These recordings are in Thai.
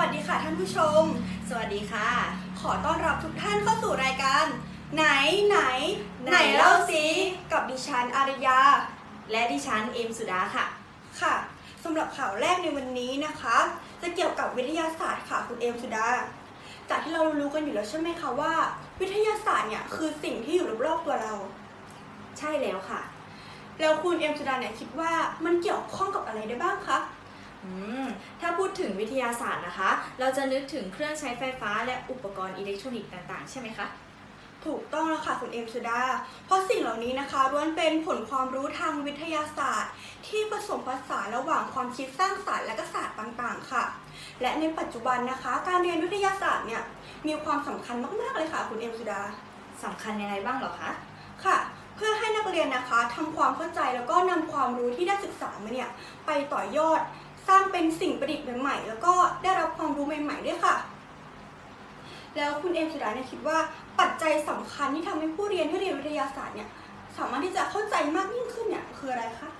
วัสดีค่ะท่านผู้ชม สวัสดีค่ะ ขอต้อนรับทุกท่านเข้าสู่รายการ ไหนไหน ไหนเล่าสิกับดิฉันอารยา และดิฉันเอมสุดาค่ะ ค่ะสำหรับข่าวแรกในวันนี้นะคะ จะเกี่ยวกับวิทยาศาสตร์ค่ะคุณเอมสุดา จากที่เรารู้กันอยู่แล้วใช่ไหมคะว่า วิทยาศาสตร์เนี่ยคือสิ่งที่อยู่รอบๆตัวเรา ใช่แล้วค่ะ แล้วคุณเอมสุดาเนี่ยคิดว่ามันเกี่ยวข้องกับอะไรได้บ้างคะ ถ้าพูดถึงวิทยาศาสตร์นะคะ เราจะนึกถึงเครื่องใช้ไฟฟ้าและอุปกรณ์อิเล็กทรอนิกส์ต่างๆ ใช่ไหมคะถูกต้องแล้วค่ะคุณเอมสุดา เพราะสิ่งเหล่านี้นะคะล้วนเป็นผลความรู้ทางวิทยาศาสตร์ ที่ผสมผสานระหว่างความคิดสร้างสรรค์และก็ศาสตร์ต่างๆ ค่ะ และในปัจจุบันนะคะ การเรียนวิทยาศาสตร์เนี่ยมีความสำคัญมากๆเลยค่ะ คุณเอมสุดาสำคัญยังไงบ้างหรอคะค่ะ เพื่อให้นักเรียนนะคะทำความเข้าใจแล้วก็นำความรู้ที่ได้ศึกษามาเนี่ยไปต่อยอด สร้างเป็นสิ่งประดิษฐ์ใหม่ๆแล้วก็ได้รับความรู้ใหม่ ๆ ด้วยค่ะ แล้วคุณเอมสุดาเนี่ยคิดว่าปัจจัยสำคัญที่ทำให้ผู้เรียนที่เรียนวิทยาศาสตร์เนี่ยสามารถที่จะเข้าใจมากยิ่งขึ้นเนี่ยคืออะไรคะ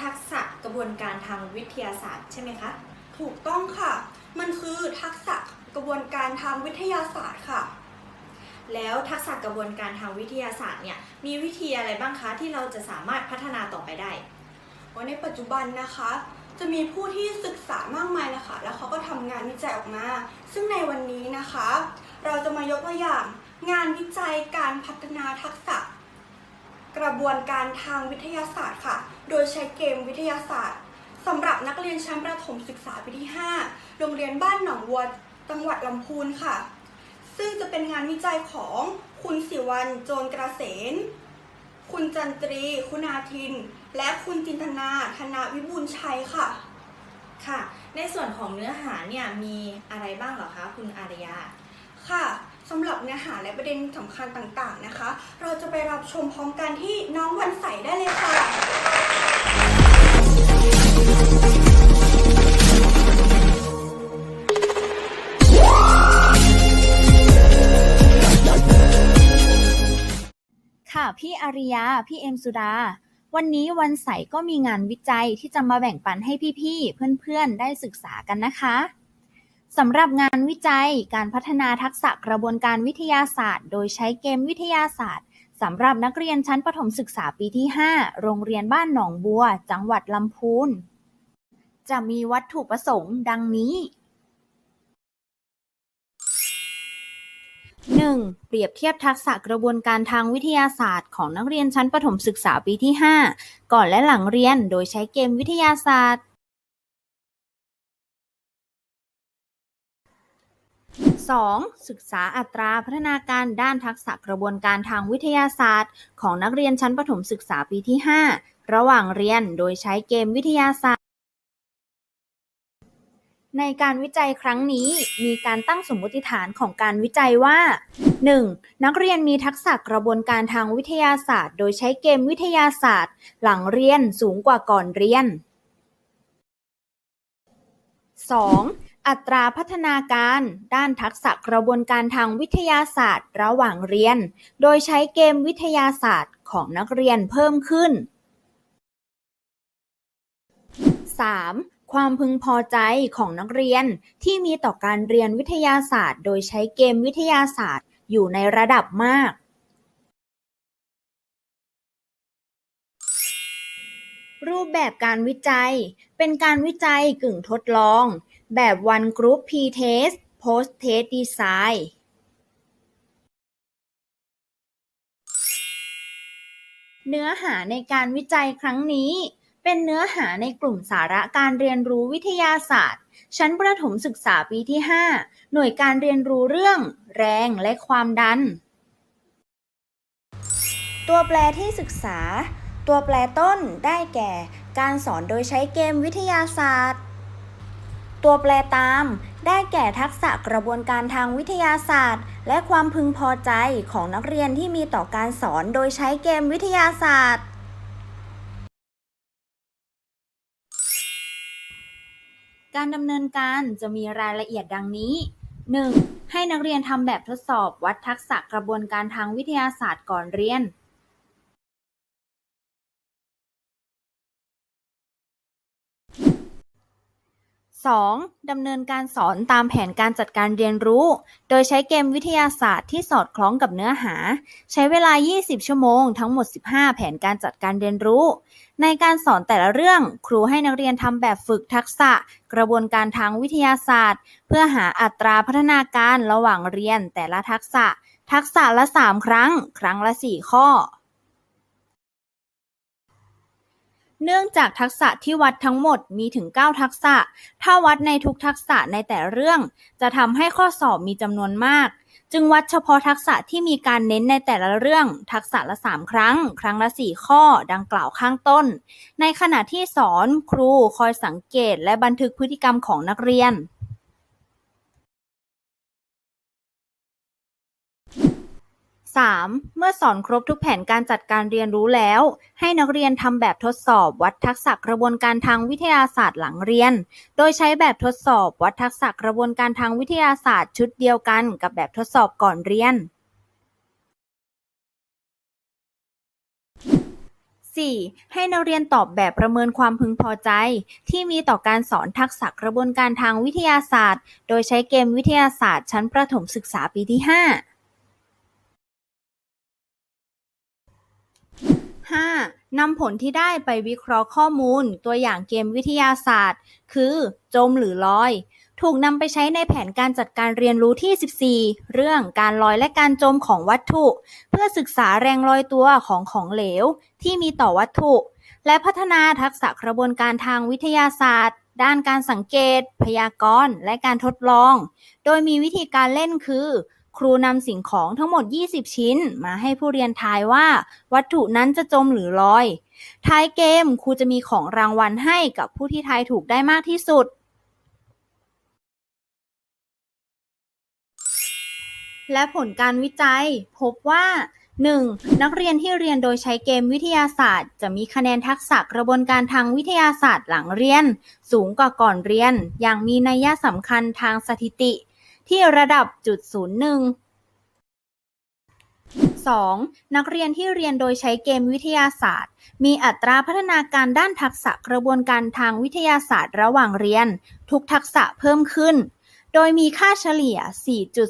ทักษะกระบวนการทางวิทยาศาสตร์ใช่ไหมคะถูกต้องค่ะ มันคือทักษะกระบวนการทางวิทยาศาสตร์ค่ะ แล้วทักษะกระบวนการทางวิทยาศาสตร์เนี่ยมีวิธีอะไรบ้างคะที่เราจะสามารถพัฒนาต่อไปได้ว่าในปัจจุบันนะคะ จะมีผู้ที่ศึกษามากมายนะคะ แล้วเขาก็ทำงานวิจัยออกมา ซึ่งในวันนี้นะคะ เราจะมายกตัวอย่างงานวิจัยการพัฒนาทักษะ กระบวนการทางวิทยาศาสตร์ค่ะ โดยใช้เกมวิทยาศาสตร์สำหรับนักเรียนชั้นประถมศึกษาปีที่ 5 โรงเรียนบ้านหนองวัวจังหวัดลำพูนค่ะ ซึ่งจะเป็นงานวิจัยของคุณสิวันโจรกระเสน คุณจันตรี คุณอาทิน และคุณจินตนาธนาวิบูลชัยค่ะ ค่ะ ในส่วนของเนื้อหาเนี่ยมีอะไรบ้างเหรอคะคุณอารยา ค่ะสำหรับเนื้อหาและประเด็นสำคัญต่างๆนะคะ เราจะไปรับชมพร้อมกันที่น้องวันใสได้เลยค่ะ ค่ะ พี่อาริยา พี่เอ็มสุดา วันนี้วันใสก็มีงานวิจัยที่จะมาแบ่งปันให้พี่ๆ เพื่อนๆ ได้ศึกษากันนะคะสำหรับงานวิจัยการพัฒนาทักษะกระบวนการวิทยาศาสตร์ โดยใช้เกมวิทยาศาสตร์สำหรับนักเรียนชั้นประถมศึกษาปีที่ 5 โรงเรียนบ้านหนองบัว จังหวัดลำพูน จะมีวัตถุประสงค์ดังนี้ 1. เปรียบเทียบทักษะกระบวนการทางวิทยาศาสตร์ของนักเรียนชั้นประถมศึกษาปีที่ 5 ก่อนและหลังเรียนโดยใช้เกมวิทยาศาสตร์ 2. ศึกษาอัตราพัฒนาการด้านทักษะกระบวนการทางวิทยาศาสตร์ ของนักเรียนชั้นประถมศึกษาปีที่ 5 ระหว่างเรียนโดยใช้เกมวิทยาศาสตร์ ในการวิจัยครั้งนี้มีการตั้งสมมติฐานของการวิจัยว่า 1. นักเรียนมีทักษะกระบวนการทางวิทยาศาสตร์ โดยใช้เกมวิทยาศาสตร์ หลังเรียนสูงกว่าก่อนเรียน 2. อัตราพัฒนาการด้านทักษะกระบวนการทางวิทยาศาสตร์ระหว่างเรียน โดยใช้เกมวิทยาศาสตร์ของนักเรียนเพิ่มขึ้น 3. ความพึงพอใจของนักเรียนที่มีต่อการเรียนวิทยาศาสตร์ โดยใช้เกมวิทยาศาสตร์อยู่ในระดับมาก รูปแบบการวิจัย เป็นการวิจัยกึ่งทดลอง แบบ one group p-test post test design เนื้อหาในการวิจัยครั้งนี้ เป็นเนื้อหาในกลุ่มสาระการเรียนรู้วิทยาศาสตร์ ชั้นประถมศึกษาปีที่ 5 หน่วยการเรียนรู้เรื่อง แรงและความดัน ตัวแปรที่ศึกษา ตัวแปรต้นได้แก่ การสอนโดยใช้เกมวิทยาศาสตร์ ตัวแปรตาม ได้แก่ทักษะกระบวนการทางวิทยาศาสตร์ และความพึงพอใจของนักเรียนที่มีต่อการสอนโดยใช้เกมวิทยาศาสตร์ การดำเนินการจะมีรายละเอียดดังนี้ 1. ให้นักเรียนทำแบบทดสอบวัดทักษะกระบวนการทางวิทยาศาสตร์ก่อนเรียน 2. ดำเนินการสอนตามแผนการจัดการเรียนรู้ โดยใช้เกมวิทยาศาสตร์ที่สอดคล้องกับเนื้อหา ใช้เวลา 20 ชั่วโมง ทั้งหมด 15 แผนการจัดการเรียนรู้ ในการสอนแต่ละเรื่อง ครูให้นักเรียนทำแบบฝึกทักษะ กระบวนการทางวิทยาศาสตร์ เพื่อหาอัตราพัฒนาการระหว่างเรียนแต่ละทักษะ ทักษะละ 3 ครั้ง ครั้งละ 4 ข้อ เนื่องจากทักษะที่วัดทั้งหมดมีถึง 9 ทักษะ ถ้าวัดในทุกทักษะในแต่เรื่อง จะทำให้ข้อสอบมีจำนวนมาก จึงวัดเฉพาะทักษะที่มีการเน้นในแต่ละเรื่อง ทักษะละ 3 ครั้ง ครั้งละ 4 ข้อ ดังกล่าวข้างต้น ในขณะที่สอนครูคอยสังเกตและบันทึกพฤติกรรมของนักเรียน 3. เมื่อสอนครบทุกแผนการจัดการเรียนรู้แล้ว ให้นักเรียนทำแบบทดสอบวัดทักษะกระบวนการทางวิทยาศาสตร์หลังเรียน โดยใช้แบบทดสอบวัดทักษะกระบวนการทางวิทยาศาสตร์ชุดเดียวกันกับแบบทดสอบก่อนเรียน 4. ให้นักเรียนตอบแบบประเมินความพึงพอใจ ที่มีต่อการสอนทักษะกระบวนการทางวิทยาศาสตร์ โดยใช้เกมวิทยาศาสตร์ชั้นประถมศึกษาปีที่ 5 5. นำผลที่ได้ไปวิเคราะห์ข้อมูล ตัวอย่างเกมวิทยาศาสตร์ คือ จมหรือลอย ถูกนำไปใช้ในแผนการจัดการเรียนรู้ที่ 14 เรื่องการลอยและการจมของวัตถุ เพื่อศึกษาแรงลอยตัวของของเหลว ที่มีต่อวัตถุ และพัฒนาทักษะกระบวนการทางวิทยาศาสตร์ ด้านการสังเกต พยากรณ์ และการทดลอง โดยมีวิธีการเล่นคือ ครูนำสิ่งของทั้งหมด 20 ชิ้น มาให้ผู้เรียนทายว่า วัตถุนั้นจะจมหรือลอย ท้ายเกมครูจะมีของรางวัลให้กับผู้ที่ทายถูกได้มากที่สุด และผลการวิจัย พบว่า 1. นักเรียนที่เรียนโดยใช้เกมวิทยาศาสตร์ จะมีคะแนนทักษะกระบวนการทางวิทยาศาสตร์หลังเรียน สูงกว่าก่อนเรียน อย่างมีนัยสำคัญทางสถิติ ที่ระดับจุดศูนย์หนึ่ง 2. นักเรียนที่เรียนโดยใช้เกมวิทยาศาสตร์ มีอัตราพัฒนาการด้านทักษะกระบวนการทางวิทยาศาสตร์ระหว่างเรียน ทุกทักษะเพิ่มขึ้น โดยมีค่าเฉลี่ย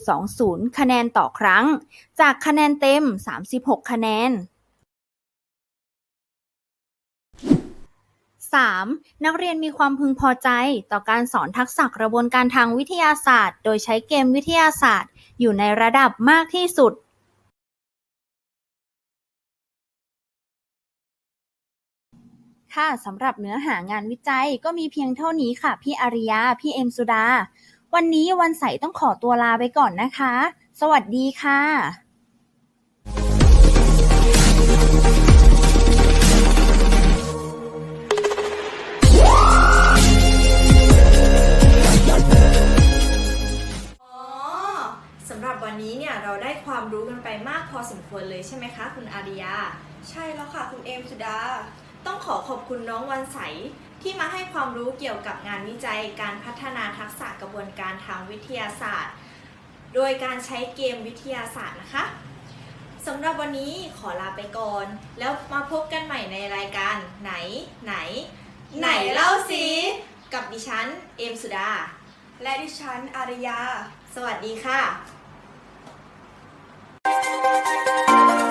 4.20 คะแนนต่อครั้ง จากคะแนนเต็ม 36 คะแนน 3. นักเรียนมีความพึงพอใจ ต่อการสอนทักษะกระบวนการทางวิทยาศาสตร์ โดยใช้เกมวิทยาศาสตร์ อยู่ในระดับมากที่สุดค่ะสำหรับเนื้อหางานวิจัยก็มีเพียงเท่านี้ค่ะ พี่อาริยา พี่เอ็มสุดา วันนี้วันใสต้องขอตัวลาไปก่อนนะคะ สวัสดีค่ะ ความรู้กันไปมากพอสมควรเลยใช่ไหมคะ คุณอาริยา ใช่แล้วค่ะ คุณเอมสุดา ต้องขอขอบคุณน้องวันใส ที่มาให้ความรู้เกี่ยวกับงานวิจัยการพัฒนาทักษะกระบวนการทางวิทยาศาสตร์ โดยการใช้เกมวิทยาศาสตร์นะคะสำหรับวันนี้ขอลาไปก่อน แล้วมาพบกันใหม่ในรายการไหนไหน ไหนเล่าสิกับดิฉันเอมสุดา และดิฉันอารยา สวัสดีค่ะ どうぞ。